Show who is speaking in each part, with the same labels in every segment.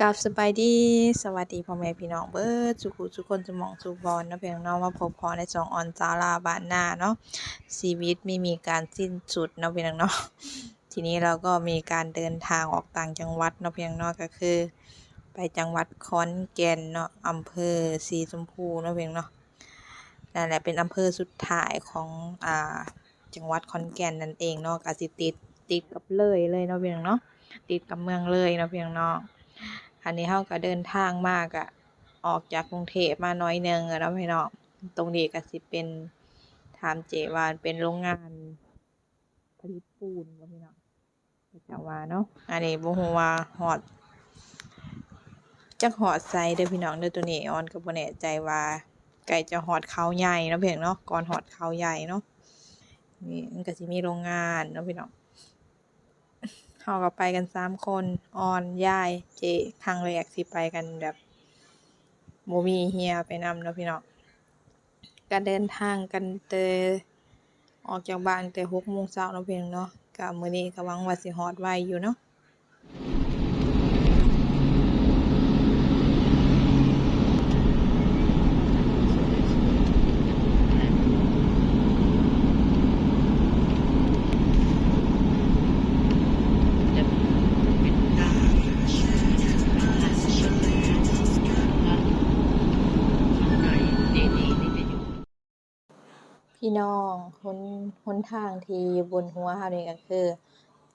Speaker 1: กับสบายดี สวัสดีพ่อแม่พี่น้องเบิร์ดสุขุทุกคนสมองสุบอลนะเพียงน้องมาพบพอในสองออนซาลาบานหน้าเนาะชีวิตไม่มีการสิ้นสุดนะเพียงเนาะทีนี้เราก็มีการเดินทางออกต่างจังหวัดนะเพียงเนาะก็คือ ไปจังหวัดขอนแก่นเนาะอำเภอสีชมพูนะเพียงเนาะนั่นแหละเป็นอำเภอสุดท้ายของอ่าจังหวัดขอนแก่นนั่นเองเนาะก็สิติดติดกับเลยเลยเนาะเพียงเนาะติดกับเมืองเลยเนาะเพียงเนาะ อันนี้เราก็เดินทางมากอะออกจากกรุงเทพมาน้อยหนึ่งอะเนาะพี่น้อง ตรงนี้ก็สิเป็น ถามเจว่าเป็นโรงงานผลิตปูนบ่พี่น้องก็จว่าเนาะ อันนี้บ่ฮู้ว่าฮอดจักฮอดไสเด้อพี่น้องเด้อตัวนี้ออนก็บ่แน่ใจว่าใกล้จะฮอดเขาใหญ่เนาะเพียงเนาะก่อนฮอดเขาใหญ่เนาะนี่มันก็สิมีโรงงานเนาะพี่น้อง เราก็ไปกันสามคนออนยายเจครั้งแรกสิไปกันแบบโมมีเฮียไปนำเนาะพี่น้องก็เดินทางกันแต่ออกจากบ้านแต่หกโมงเช้าเนาะเพียงเนาะก็มื้อนี้ก็หวังว่าสิฮอดไวอยู่เนาะ พี่น้องหนหนทางที่อยู่บนหัวเฮานี่ก็คือ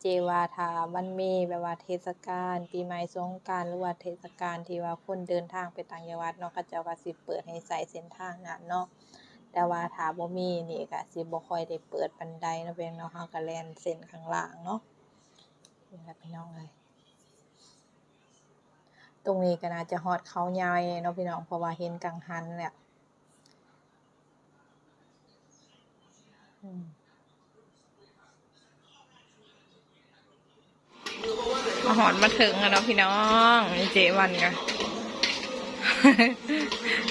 Speaker 1: เจว่าถ้ามันมีแบบว่าเทศกาลปีใหม่สงกรานต์หรือว่าเทศกาลที่ว่าคนเดินทางไปต่างจังหวัดเนาะเขาเจ้าก็สิเปิดให้ใช้เส้นทางนั้นเนาะ แต่ว่าถ้าบ่มีนี่ก็สิบ่ค่อยได้เปิดปานใดเนาะเพียงเนาะเฮาก็แล่นเส้นข้างล่างเนาะนี่แหละพี่น้องเอ้ยตรงนี้ก็น่าจะฮอดเขาใหญ่เนาะพี่น้องเพราะว่าเห็นกังหันแล้ว มาหอนมาถึงแล้วเนาะพี่น้องเจวันกัน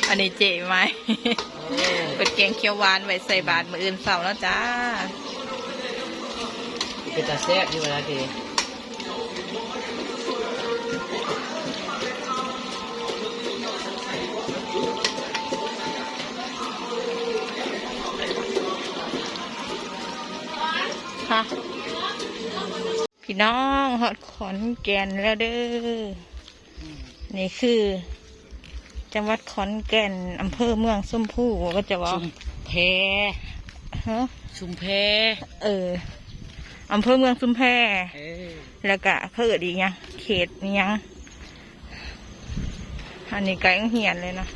Speaker 1: อันนี้เจไหมเปิดเกงเขียวหวานไว้ใส่บาทมืออื่นเสาร์แล้วจ้า
Speaker 2: เป็นตาแซ่บอยู่เวลาที
Speaker 1: ค่ะพี่น้องหอดขอนแก่นแล้วเด้อ นี่คือ จังหวัดขอนแก่นอำเภอเมืองส้มผู้ก็จะว่า
Speaker 2: ชุมแพ
Speaker 1: ฮะ
Speaker 2: ชุมแพ
Speaker 1: เอออำเภอเมืองชุมแพ
Speaker 2: เออ
Speaker 1: แล้วก็เพิ่ดอีกยังเขตอีกยังอันนี้ไกลเหียนเลยนะ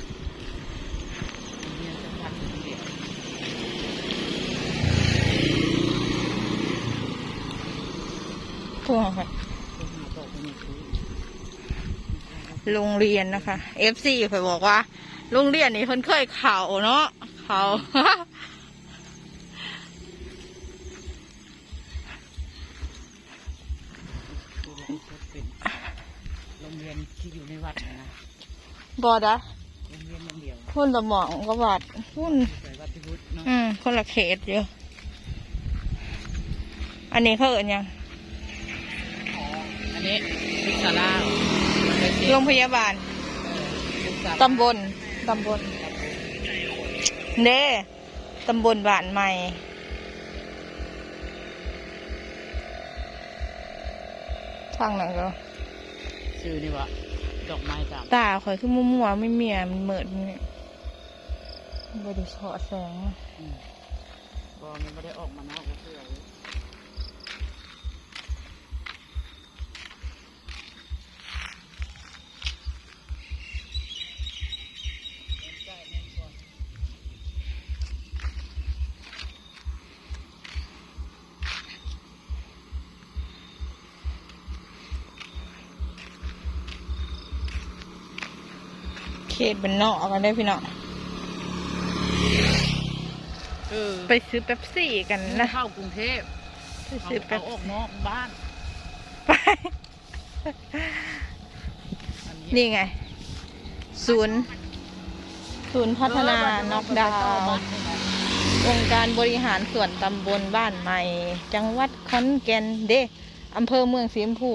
Speaker 1: พวกค่ะ โรงเรียนนะคะ FC เคยบอกว่า โรงเรียนนี้เพิ่นเคยเข่าเนาะเขา
Speaker 2: เป็นโรงเรียนที่อยู่ในวัดนะ
Speaker 1: บอดอะ
Speaker 2: โรงเรียนโรงเดียว
Speaker 1: พุ่นละหมองก็บาดพุ่น
Speaker 2: ใส่วัดพิพุทธเนาะ
Speaker 1: อืมคนละเขตเดียวอันนี้เขาเอินหยัง
Speaker 2: อันนี้ศึกษาลาว
Speaker 1: โรงพยาบาล
Speaker 2: ศึกษา
Speaker 1: ตำบลตำบลเด้ตำบลบ้านใหม่ทางไหนก็
Speaker 2: ชื่อนี่วะดอกไม้ตาม
Speaker 1: ตาข่อยคือมัวๆไม่เมียมันเหมิดเนี่ยบริสอแสง
Speaker 2: อืมบอมันไม่ได้ออกมานอกก็คือเอ
Speaker 1: ตเป็นนอกกันได้พี่น้อง
Speaker 2: เออ
Speaker 1: ไปซื้อเป๊ปซี่กันนะ
Speaker 2: เข้ากรุงเทพ
Speaker 1: ไป
Speaker 2: เอา
Speaker 1: ซื้อ
Speaker 2: เอา
Speaker 1: เป๊ป
Speaker 2: ออกนอกบ้าน
Speaker 1: ไป
Speaker 2: อัน
Speaker 1: นี่ไง ศูนย์ ศูนย์พัฒนานอกดาวน์องค์การบริหารส่วนตำบลบ้านใหม่ จังหวัดขอนแก่นเด้อำเภอเมืองสีชมพู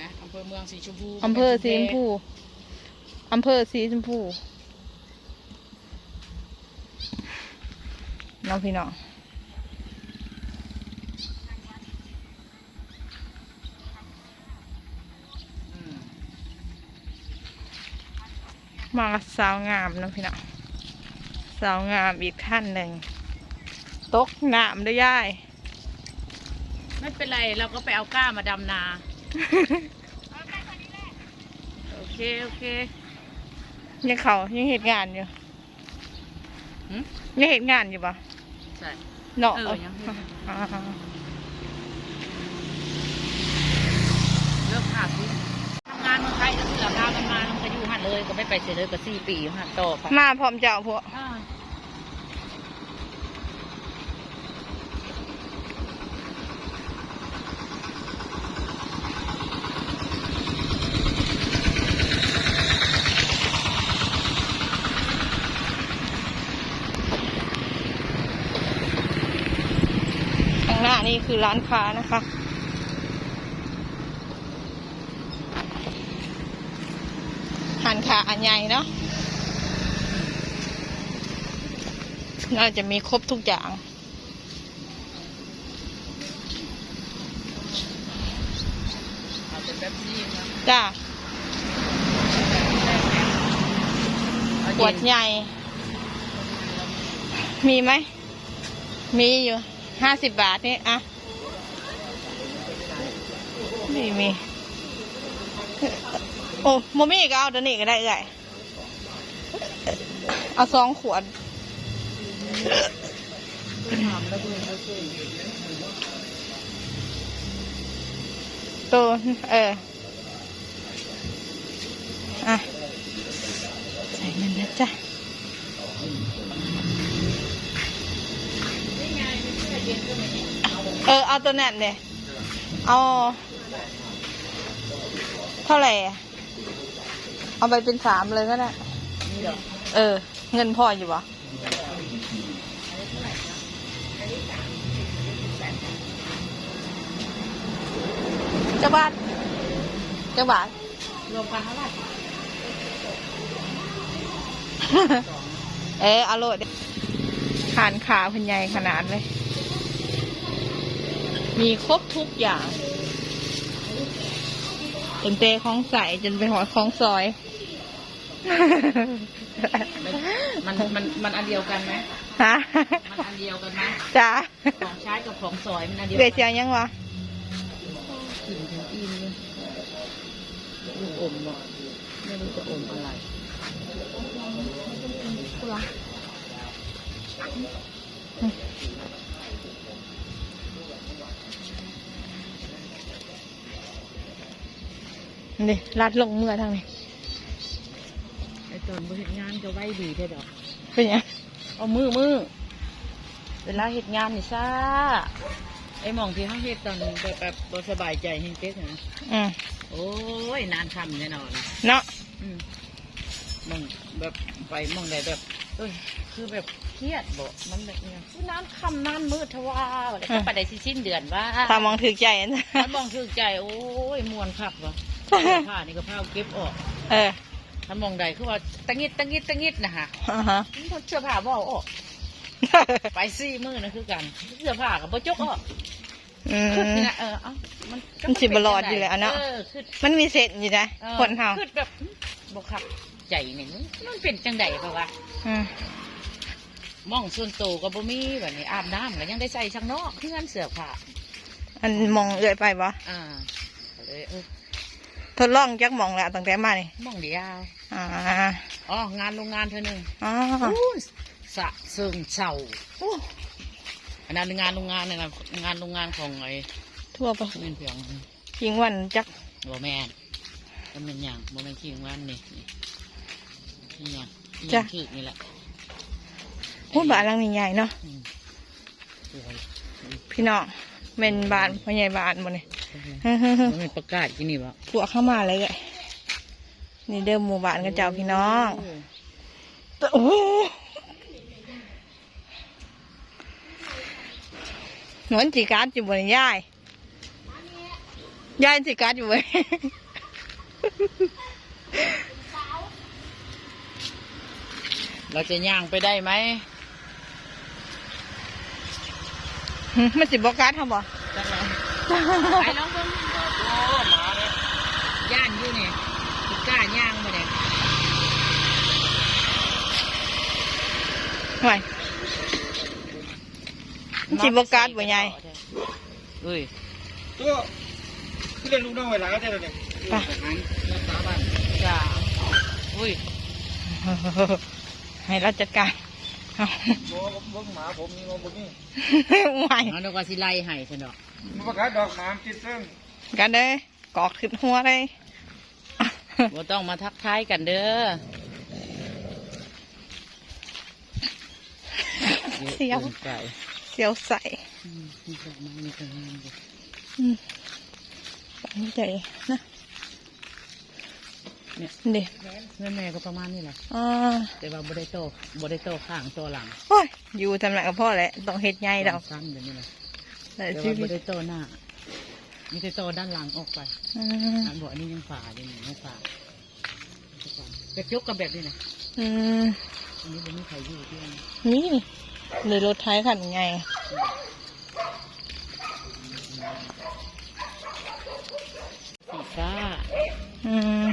Speaker 2: นะอำเภอเมืองสีชมพู
Speaker 1: อำเภอสีชมพู อำเภอสีชมพูน้องพี่น้อง
Speaker 2: อืม
Speaker 1: มากับสาวงามน้องพี่น้องสาวงามอีกท่านหนึ่งตกน้ำด้วยย่าย
Speaker 2: ไม่เป็นไรเราก็ไปเอาก้ามาดำนา โอเค โอเค
Speaker 1: ยังเขายังเหตุงานอยู่
Speaker 2: หึ
Speaker 1: ยังเหตุงานอยู่ปะ
Speaker 2: ใช่
Speaker 1: เนาะ
Speaker 2: เออยังเฮ็ด
Speaker 1: อ่า
Speaker 2: เลิกขาดทุนทำงานเมืองไทยก็คือเราพากันมามันก็อยู่หันเลยก็ไม่ไปเสียเลยก็สี่ปีอยู่หันต่อค่ะ
Speaker 1: มาพร้อมเจ้าพวก
Speaker 2: อ่า
Speaker 1: น้านี่คือร้านค้านะคะ หันขาอันใหญ่เนาะน่าจะมีครบทุกอย่าง
Speaker 2: เอาเป็นแบบนี้นะ
Speaker 1: จ้า
Speaker 2: เอา
Speaker 1: ขวด
Speaker 2: เย็น
Speaker 1: ใหญ่ มีไหม มีอยู่ ห้าสิบบาทนี่อะไม่มี โอ้โมมี่ก็เอาตัวนี้ก็ได้เลยเอาสองขวดตัวเออ อะ ใส่มันนะจ๊ะ เออเอาตัวนั้นเลยเอาเท่าไหร่อะเอาไปเป็นสามเลยก็ได้
Speaker 2: นี่เหรอ
Speaker 1: เออ เงินพออยู่ปะเจ้าบาทเจ้าบาท
Speaker 2: รวมกันเท่าไหร่
Speaker 1: เออเอาโหลดทานขาเพันใหญ่ขนาดเลย มีครบทุกอย่างตั้งแต่ของใส่จนไปหอยของซอย
Speaker 2: มันมันมันอันเดียวกันไหม
Speaker 1: ฮะ
Speaker 2: มันอันเดียวกันไหม
Speaker 1: จ้า
Speaker 2: ของใช้กับของสอยมันอันเดียว
Speaker 1: เบีย
Speaker 2: กั
Speaker 1: เจียงยังวะ
Speaker 2: กลิ่นถึงอินเลยลูกอมเนาะไม่รู้จะอมอะไร
Speaker 1: นี่รัดลงเมื่อทางนี้
Speaker 2: ไอตอนบริงานก็ไหวดีแท้ดอก
Speaker 1: เป็นยัง
Speaker 2: เอามือมือเวลาเหตุงานนี่ซ่าไอหมองที่เขาเฮ็ดตอนแบบแบบบ่สบายใจเฮงเก๊กนะ
Speaker 1: อืม
Speaker 2: โอ้ยนานคำแน่นอน
Speaker 1: เนาะ
Speaker 2: อืมมองแบบไปมองใดแบบเอ้ยคือแบบเครียดบ่มันแบบเนี่ยคือนานคำนานมืดทว่าแล้วก็ไปได้สิสิ้นเดือนว่า
Speaker 1: ถ้ามองถือใจนะ
Speaker 2: มันมองถึกใจ โอ้ยมวนคักวะ ผ้านี่ก็ผ้าเก็บออก
Speaker 1: เออ
Speaker 2: ท่านมองใดคือว่าตังงิดตังงิดตังงิดนะฮะ
Speaker 1: อ่าฮะ
Speaker 2: มันเสื้อผ้าบ่เอาออกไปซี่มือนะคือกันเสื้อผ้ากับบ่จกออก
Speaker 1: อื
Speaker 2: ขึ้น
Speaker 1: ม
Speaker 2: นี่นะเออเอ้ามัน
Speaker 1: มันสิบ่รอดอยู่แล้วเนาะ
Speaker 2: เออขึ้น
Speaker 1: มันมีเศษอยู่นะ
Speaker 2: ออ
Speaker 1: คนเฮา
Speaker 2: ขึ้นแบบบ่คักใจนี่มันมันเป็นจังใดเพราะว่า
Speaker 1: อืม
Speaker 2: มองส่วนโตวก็บ่มีแบบนี้อาบน้ำก็ยังได้ใส่ช่างนอกที่งานเสื้อผ้า
Speaker 1: อันมองเอื่อยไปปะ
Speaker 2: อ่าก็เลยเออ
Speaker 1: ทดลองจักมองแล้วตั้งแต่มานี่
Speaker 2: มองเดียว
Speaker 1: อ่า
Speaker 2: อ๋องานโรงงานเธอหนึ่ง
Speaker 1: อ๋อ
Speaker 2: อู้สะเซิงเศร้า
Speaker 1: โอ้
Speaker 2: อันนั้นงานโรงงานเนี่ยนะงานโรงงานของไอ้
Speaker 1: ทั่วไป
Speaker 2: เงินเพียง
Speaker 1: ยิงวันจัก
Speaker 2: บ่แม่นก็เป็นอย่างบ่แม่นคิงวันนี่นี่นี่อย่างนี่
Speaker 1: จ้ะ
Speaker 2: คือนี่แหละ
Speaker 1: พูดบ้านหลังนี้ใหญ่เนาะ
Speaker 2: อืมสวย
Speaker 1: พี่น้องเป็นบ้านพ่อใหญ่บ้านหมดเลย
Speaker 2: บ่แประกาศที่นี่บ่
Speaker 1: ตัวเข้ามาเลยแกนี่เดิมหมู่บ้านกันเจ้าพี่น้องหนอนสีการ์ดอยู่บนย่ายย่ายสีการดอยู่เบน
Speaker 2: เราจะย่างไปได้ไหม
Speaker 1: มันสิบอกการ์ดทำบ่
Speaker 2: ไรไปลองเบิ่งโอ้หมาเนี่ยย่านอยู่นี่สิกล้าย่างมาเนี่ย
Speaker 1: ห่วยมันสิบ่การบ่ใหญ่
Speaker 2: เอ้ย
Speaker 3: ตัวที่เรียนลูกน้องเวลาก็ได้เลย
Speaker 1: ไป
Speaker 2: รักษาบ้านจ้าอุ้ย
Speaker 1: ให้เราจัดการเอา
Speaker 3: โบ้เบิ้งหมาผมนี่มาบุนี่
Speaker 1: ห่วย
Speaker 2: เอาดอกว่าสิไล่ให้ฉันดอก
Speaker 3: มันประกาศดอกหมามติดซึ่ง
Speaker 1: กันเด้กอกขึ้นหัวเลย
Speaker 2: บ่ต้องมาทักทายกันเด้อ
Speaker 1: เสียว
Speaker 2: กินไก่
Speaker 1: เสียวใส่
Speaker 2: อืมมีดอกไม้มีกระงามอยู่
Speaker 1: อืมฝังใจนะ
Speaker 2: เนี่ย
Speaker 1: เด็
Speaker 2: แม่แม่ก็ประมาณนี้แหละ
Speaker 1: อ่า
Speaker 2: แต่ว่าบ่ได้โตบ่ได้โตข้างโตหลัง
Speaker 1: โอ้ยอยู่ทำไรกับพ่อแหละต้องเฮ็ดใหญ่ดอก
Speaker 2: สั้นแบบนี้แหละ
Speaker 1: แต่
Speaker 2: แต่
Speaker 1: ชี
Speaker 2: ว่า
Speaker 1: วิ
Speaker 2: บ่
Speaker 1: ต
Speaker 2: ได้โตหน้ามีแต่โตด้านหลังออกไป
Speaker 1: อืม
Speaker 2: อันบอกอันนี้ยังฝ่าอยู่นี่ยังฝ่ากระจกกับแบบนี้นะ
Speaker 1: อืม
Speaker 2: อันนี้บ่มีใครอยู่ที่นั่น
Speaker 1: นี่หรือรถไทยขันไง
Speaker 2: สีฟ้า
Speaker 1: อืม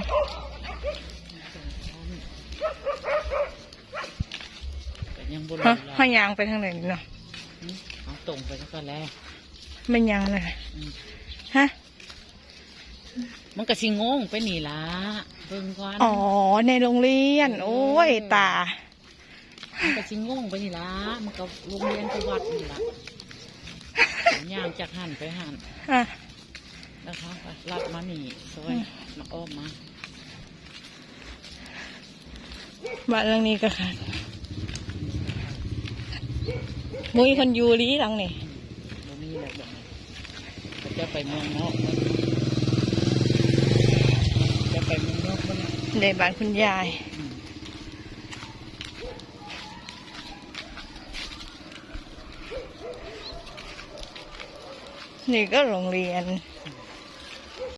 Speaker 2: แต่ยังบน
Speaker 1: ฮะให้ยางไปทางไหนนี่เนาะ
Speaker 2: เอาตรงไปก็แล้ว
Speaker 1: ไม่ยางเลย
Speaker 2: อืม
Speaker 1: ฮะ
Speaker 2: มันก็สิงงไปนี่ล่ะเบิ่งก่อน
Speaker 1: อ๋อ ในโรงเรียน โอ้ย ตา
Speaker 2: มันก็สิงงไปนี่ล่ะมันก็โรงเรียนไปวัดนี่ล่ะย่างจากหันไปหัน
Speaker 1: อะ
Speaker 2: นะคะไปลัดมานี่ซอยมาอ้อมมา
Speaker 1: บ้านหลังนี้ก็ค่ะมุ้ยคนอยูรีหลังนี่
Speaker 2: บ่มีแล้วแบบนี้ก็ จะไปเมืองนอกมันจะไปเมืองนอกมัน
Speaker 1: ในบ้านคุณยาย
Speaker 2: อืม
Speaker 1: นี่ก็โรงเรียน
Speaker 2: อ